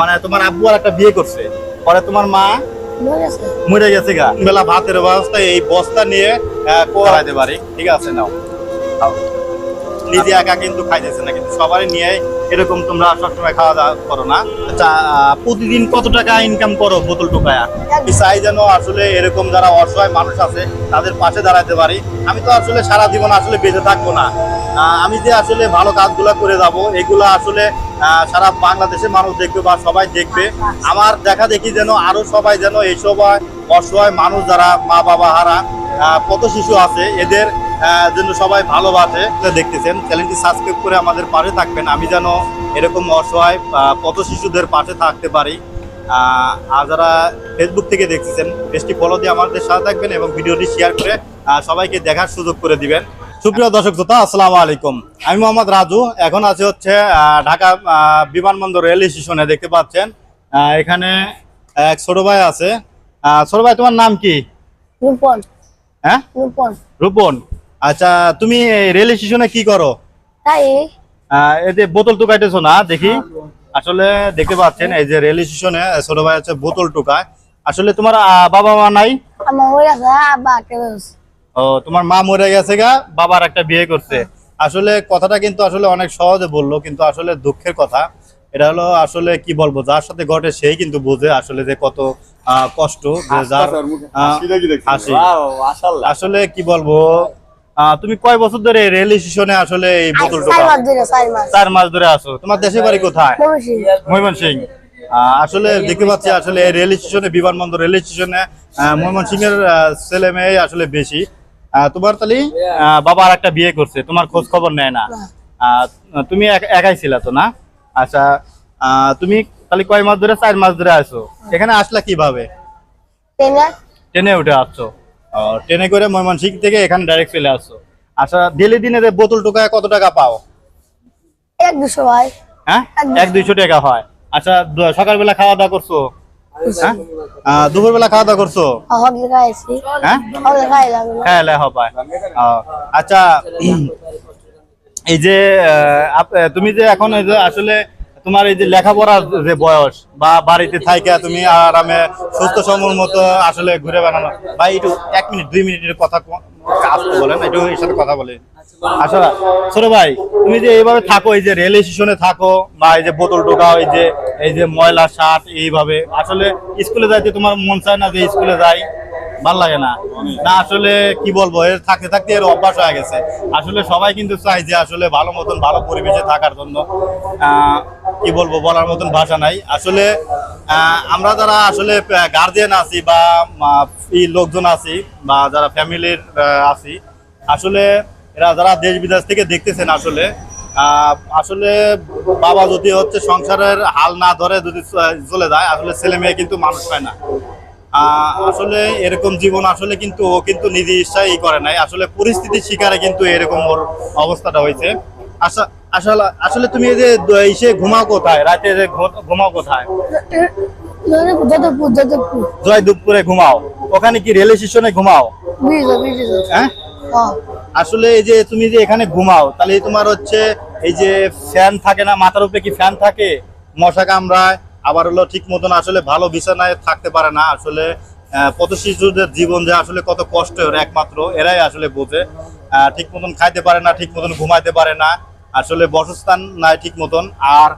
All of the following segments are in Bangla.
মানে তোমার আব্বু আর একটা বিয়ে করছে। পরে তোমার মা মরে গেছে। গা। বেলা ভাতের ব্যবস্থা এই বস্তা নিয়ে করাইতে পারি। ঠিক আছে নাও। নিজে একা কিন্তু খাইতেছে না, কিন্তু সবারই নিয়ে এরকম তোমরা সবসময় খাওয়া দাওয়া করো না। আচ্ছা প্রতিদিন কত টাকা ইনকাম করো বোতল টোকায়া? চাই যেন আসলে এরকম যারা অসহায় মানুষ আছে, তাদের পাশে দাঁড়াতে পারি। আমি তো আসলে সারা জীবন আসলে বেঁচে থাকব না। আমি যে আসলে ভালো কাজগুলো করে যাব, এগুলো আসলে সারা বাংলাদেশের মানুষ দেখবে বা সবাই দেখবে। আমার দেখা দেখি যেন আরও সবাই যেন এই সবাই অসহায় মানুষ যারা মা বাবা হারা পথ শিশু আছে, এদের জন্য সবাই ভালোবাসে। দেখতেছেন চ্যানেলটি সাবস্ক্রাইব করে আমাদের পাশে থাকবেন। আমি যেন এরকম অসহায় পথ শিশুদের পাশে থাকতে পারি। আর যারা ফেসবুক থেকে দেখতেছেন পেজটি ফলো দিয়ে আমাদের সাথে থাকবেন এবং ভিডিওটি শেয়ার করে সবাইকে দেখার সুযোগ করে দিবেন। সুপ্রিয় দর্শক শ্রোতা আসসালামু আলাইকুম। আমি মোহাম্মদ রাজু। এখন আছে হচ্ছে ঢাকা বিমানবন্দর রেল স্টেশনে দেখতে পাচ্ছেন। আহ, এখানে এক ছোট ভাই আছে। ছোট ভাই তোমার নাম কি? রূপন। হ্যাঁ? রূপন। রূপন। আচ্ছা তুমি রেল স্টেশনে কি করো? তাই? এই যে বোতল টুকাইতেছো না দেখি। আসলে দেখতে পাচ্ছেন এই যে রেল স্টেশনে ছোট ভাই হচ্ছে বোতল টুকায়। আসলে তোমার বাবা মা নাই? ও তোমার মা মরে গেছে গা বাবার একটা বিয়ে করছে। আসলে কথাটা কিন্তু আসলে অনেক সহজে বলল কিন্তু আসলে দুঃখের কথা। এটা হলো আসলে কি বলব যার সাথে ঘটে সেই কিন্তু বোঝে আসলে যে কত আহ, কষ্ট যে যার হাসি আসলে কি বলব তুমি কয় বছর ধরে রেল স্টেশনে আসলে এই বোতল চার মাস ধরে আসো তোমার দেশের বাড়ি কোথায়? মমসি ময়মন সিং আসলে দেখতে পাচ্ছি আসলে এই রেল স্টেশনে বিমানবন্দর রেল স্টেশনে ময়মন সিং এর ছেলে মেয়ে আসলে বেশি। তোমার তাহলে আহ, বাবা আর একটা বিয়ে করছে তোমার খোঁজ খবর নেয় না। তুমি একাই ছিলা তো না? আচ্ছা আহ, তুমি তাহলে কয় মাস ধরে চার মাস ধরে আসো এখানে আসলা কীভাবে? ট্রেনে উঠে আসছো। ট্রেনে করে ময়মনসিং থেকে এখানে ডাইরেক্ট চলে আসছো আচ্ছা ডেলি দিনে যে বোতল টোকায় কত টাকা পাও? এক দুশো ভাই। হ্যাঁ? এক দুইশো টাকা হয়। আচ্ছা সকালবেলা খাওয়া দাওয়া করছ? হ্যাঁ? দুপুরবেলা খাওয়া দাওয়া করছ হ্যাঁ? হ্যাঁ। আচ্ছা এই যে তুমি যে এখন এই যে আসলে তোমার এই যে লেখাপড়ার যে বয়স বা বাড়িতে থাইকা তুমি আরামে সুস্থ সমর মতো আসলে ঘুরে বেড়ানো বা একটু এক মিনিট, দুই মিনিটের কথা আসতে বলেন, একটু এর সাথে কথা বলে আসলে ছোট ভাই, তুমি যে এইভাবে থাকো, এই যে রেল স্টেশনে থাকো বা এই যে বোতল টোকাও এই যে এই যে ময়লা শার্ট এইভাবে, আসলে স্কুলে যাইতে তোমার মন চায় না যে স্কুলে যাই? ভালো লাগে না। না, আসলে কি বলব, এর থাকতে থাকতে এর অভ্যাস হয়ে গেছে। আসলে সবাই কিন্তু চায় যে আসলে ভালো মতন ভালো পরিবেশে থাকার জন্য। কি বলব, বলার মতন ভাষা নাই। আসলে আমরা যারা আসলে গার্জিয়ান আছি বা লোকজন আছি বা যারা ফ্যামিলির আছি, আসলে এরা যারা দেশ বিদেশ থেকে দেখতেছেন আসলে আসলে বাবা যদি হচ্ছে সংসারের হাল না ধরে যদি চলে যায়, আসলে ছেলে মেয়ে কিন্তু মানুষ পায় না। আসলে এরকম জীবন আসলে কিন্তু ও কিন্তু নিজে ইচ্ছাই ই করে নাই। আসলে পরিস্থিতির শিকারে কিন্তু এরকম ওর অবস্থাটা হয়েছে। আচ্ছা আসলে আসলে তুমি এই যে ইসে ঘুমাও কোথায়? রাতে যে ঘুমাও কোথায়? যাদবপুর যাদবপুর। জয় দুপুরে ঘুমাও। ওখানে কি রেল স্টেশনে ঘুমাও? হ্যাঁ? হ্যাঁ। আসলে এই যে তুমি যে এখানে ঘুমাও তাহলে তোমার হচ্ছে এই যে ফ্যান থাকে না? মাথার উপরে কি ফ্যান থাকে? মশা কামড়ায়? আবার হলো ঠিক মতন আসলে ভালো বিছানায় থাকতে পারে না। আসলে পথ শিশুদের জীবন যে আসলে কত কষ্টের একমাত্র এরাই আসলে বোঝে। ঠিক মতন খাইতে পারে না ঠিক মতন ঘুমাইতে পারে না। আসলে বসস্থান নাই ঠিক মতন। আর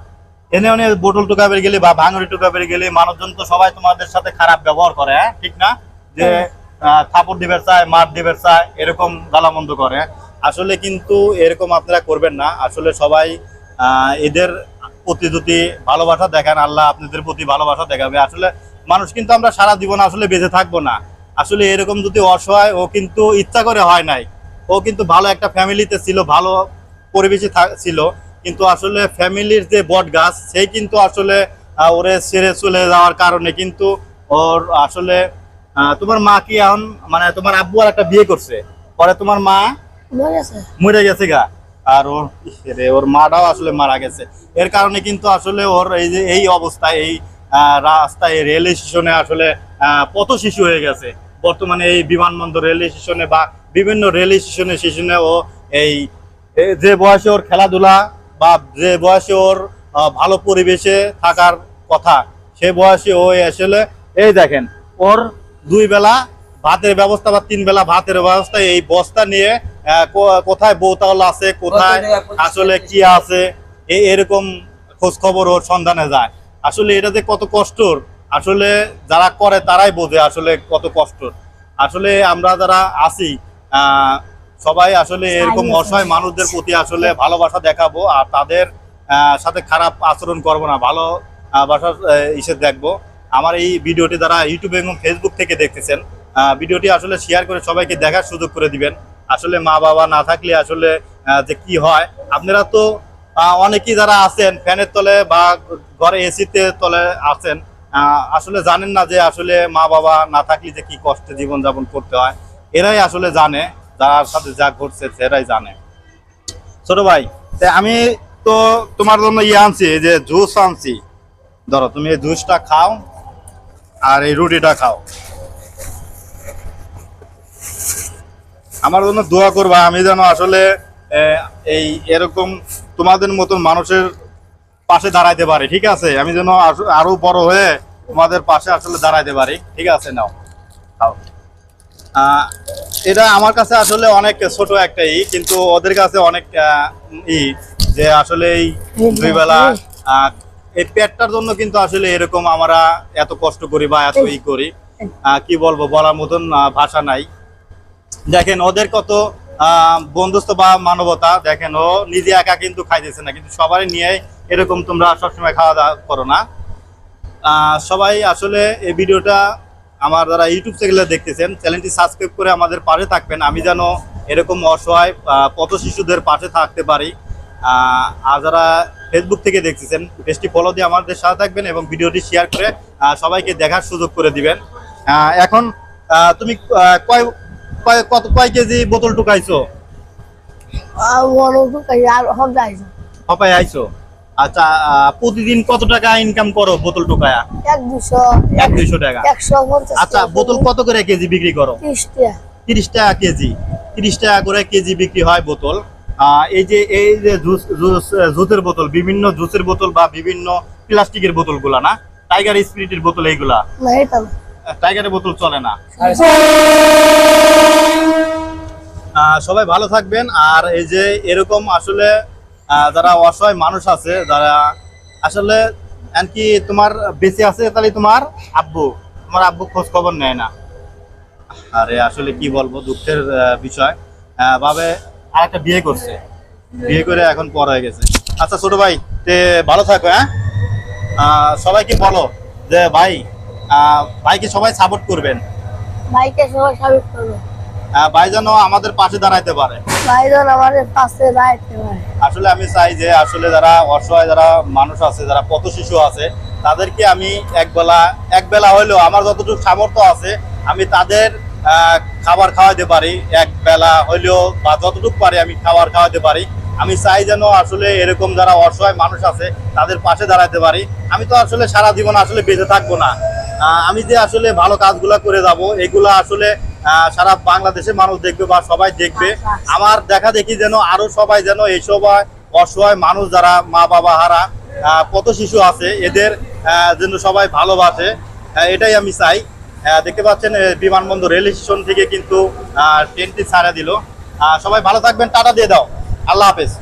এনে অনে বোটল টোকা বেরিয়ে গেলে বা ভাঙড়ি টোকা বেরিয়ে গেলে মানুষজন তো সবাই তোমাদের সাথে খারাপ ব্যবহার করে হ্যাঁ? ঠিক না? যে আহ, থাপড় দিবে চায় মার দিবে চায় এরকম গালামন্দ করে। আসলে কিন্তু এরকম আপনারা করবেন না। আসলে সবাই এদের প্রতি যদি ভালোবাসা দেখান আল্লাহ আপনাদের প্রতি ভালোবাসা দেখাবে। আসলে মানুষ কিন্তু আমরা সারা জীবন আসলে বেঁচে থাকব না। আসলে এরকম যদি অসহায় ও কিন্তু ইচ্ছা করে হয় নাই। ও কিন্তু ভালো একটা ফ্যামিলিতে ছিল ভালো পরিবেশে ছিল। কিন্তু আসলে ফ্যামিলির যে বট গাছ সেই কিন্তু আসলে ওরে ছেড়ে চলে যাওয়ার কারণে কিন্তু ওর আসলে আহ, তোমার মা কি এখন মানে তোমার আব্বু আর একটা বিয়ে করছে। পরে তোমার মা মরে গেছে গা। আর ওর ওর মাটাও আসলে মারা গেছে। এর কারণে কিন্তু আসলে ওর এই যে, এই অবস্থায়, এই রাস্তায়, রেল স্টেশনে আসলে পথ শিশু হয়ে গেছে। বর্তমানে এই বিমানবন্দর রেল স্টেশনে বা বিভিন্ন রেল স্টেশনে স্টেশনে ও এই যে বয়সে ওর খেলাধুলা বা যে বয়সে ওর ভালো পরিবেশে থাকার কথা, সে বয়সে ও আসলে, এই দেখেন, ওর দুই বেলা ভাতের ব্যবস্থা বা তিন বেলা ভাতের ব্যবস্থা এই বস্তা নিয়ে কোথায় বৌতাল আছে কোথায় আসলে কি আছে এরকম খোঁজ খবর ওর সন্ধানে যায়। আসলে এটা যে কত কষ্টর আসলে যারা করে তারাই বোঝে আসলে কত কষ্টর। আসলে আমরা যারা আছি সবাই আসলে এরকম অসহায় মানুষদের প্রতি আসলে ভালোবাসা দেখাবো আর তাদের সাথে খারাপ আচরণ করব না ভালো বাসার ইসে দেখব। আমার এই ভিডিওটি যারা ইউটিউব এবং ফেসবুক থেকে দেখতেছেন ভিডিওটি আসলে শেয়ার করে সবাইকে দেখার সুযোগ করে দিবেন। আসলে মা বাবা না থাকলে আসলে যে কি হয়? আপনারা তো অনেকেই যারা আছেন, ফ্যানের তলে বা ঘরে এসিতে তলে আছেন আসলে জানেন না যে আসলে মা বাবা না থাকলে যে কি কষ্টে জীবনযাপন করতে হয়। এরাই আসলে জানে, যার সাথে যা ঘটছে সেরাই জানে। ছোট ভাই আমি তো তোমার জন্য ইয়ে আনছি যে জুস আনছি। ধরো, তুমি এই জুসটা খাও আর এই রুটিটা খাও। আমার জন্য দোয়া করবা, আমি যেন আসলে এই এরকম তোমাদের মতন মানুষের পাশে দাঁড়াইতে পারি, ঠিক আছে? আমি যেন আরও বড় হয়ে তোমাদের পাশে আসলে দাঁড়াইতে পারি, ঠিক আছে? নাও। এটা আমার কাছে আসলে অনেক ছোট একটা ই, কিন্তু ওদের কাছে অনেক ই, যে আসলে এই দুই বেলা এই পেটটার জন্য কিন্তু আসলে এরকম আমরা এত কষ্ট করি বা এত ই করি। কি বলব, বলার মতন ভাষা নাই। দেখেন, ওদের কত বন্ধুত্ব বা মানবতা, দেখেন, ও নিজে একা কিন্তু খাইতেছে না, কিন্তু সবাই নিয়ে এরকম তোমরা সবসময় খাওয়া দাওয়া করো না। সবাই আসলে এই ভিডিওটা আমার যারা ইউটিউব চ্যানেলে দেখতেছেন, চ্যানেলটি সাবস্ক্রাইব করে আমাদের পাশে থাকবেন। আমি যেন এরকম অসহায় পথ শিশুদের পাশে থাকতে পারি। আর যারা ফেসবুক থেকে দেখতেছেন, পেজটি ফলো দিয়ে আমাদের সাথে থাকবেন এবং ভিডিওটি শেয়ার করে সবাইকে দেখার সুযোগ করে দিবেন। এখন তুমি কয়- কত কয় কেজি বোতল টুকাইছো হপাই আইছো আচ্ছা প্রতিদিন কত টাকা ইনকাম করো বোতল টুকায়া এক দুশো এক দুইশো টাকা। আচ্ছা বোতল কত করে কেজি বিক্রি করো? তিরিশ টাকা। কেজি। তিরিশ টাকা করে কেজি বিক্রি হয় বোতল। এই যে এই যে জুস জুস জুসের বোতল বিভিন্ন জুসের বোতল বা বিভিন্ন প্লাস্টিকের বোতলগুলা না টাইগার স্পিরিটের বোতল এইগুলা? টাইগারের বোতল চলে না। সবাই ভালো থাকবেন। আর এই যে এরকম আসলে যারা অসহায় মানুষ আছে যারা আসলে এমনকি তোমার বেঁচে আছে তাহলে তোমার আব্বু? তোমার আব্বু খোঁজ খবর নেয় না। আরে আসলে কি বলব দুঃখের বিষয়। ভাবে আরেকটা বিয়ে করছে। বিয়ে করে এখন পর হয়ে গেছে। আচ্ছা ছোট ভাই তে ভালো থাকো হ্যাঁ? সবাইকে বলো যে ভাই ভাইকে সবাই সাপোর্ট করবেন। ভাইকে সবাই সাবিত করবে। আহ, ভাই যেন আমাদের পাশে দাঁড়াইতে পারে। ভাইজন আমাদের পাশে দাঁড়াইতে পারে। আসলে আমি চাই যে আসলে যারা অসহায় যারা মানুষ আছে যারা পথ শিশু আছে তাদেরকে আমি একবেলা একবেলা হইলেও আমার যতটুকু সামর্থ্য আছে আমি তাদের খাবার খাওয়াতে পারি। এক বেলা হইলেও বা যতটুকু পারি আমি খাবার খাওয়াতে পারি। আমি চাই যেন আসলে এরকম যারা অসহায় মানুষ আছে তাদের পাশে দাঁড়াতে পারি। আমি তো আসলে সারা জীবন আসলে বেঁচে থাকব না। আমি যে আসলে ভালো কাজগুলা করে যাব এগুলা আসলে সারা বাংলাদেশের মানুষ দেখবে বা সবাই দেখবে। আমার দেখা দেখি যেন আরও সবাই যেন এই সবাই অসহায় মানুষ যারা মা বাবা হারা কত শিশু আছে এদের আহ, যেন সবাই ভালোবাসে এটাই আমি চাই। দেখতে পাচ্ছেন বিমানবন্দর রেল স্টেশন থেকে কিন্তু আহ, ট্রেনটি ছাড়া দিল। সবাই ভালো থাকবেন টাটা দিয়ে দাও। আল্লাহ হাফেজ।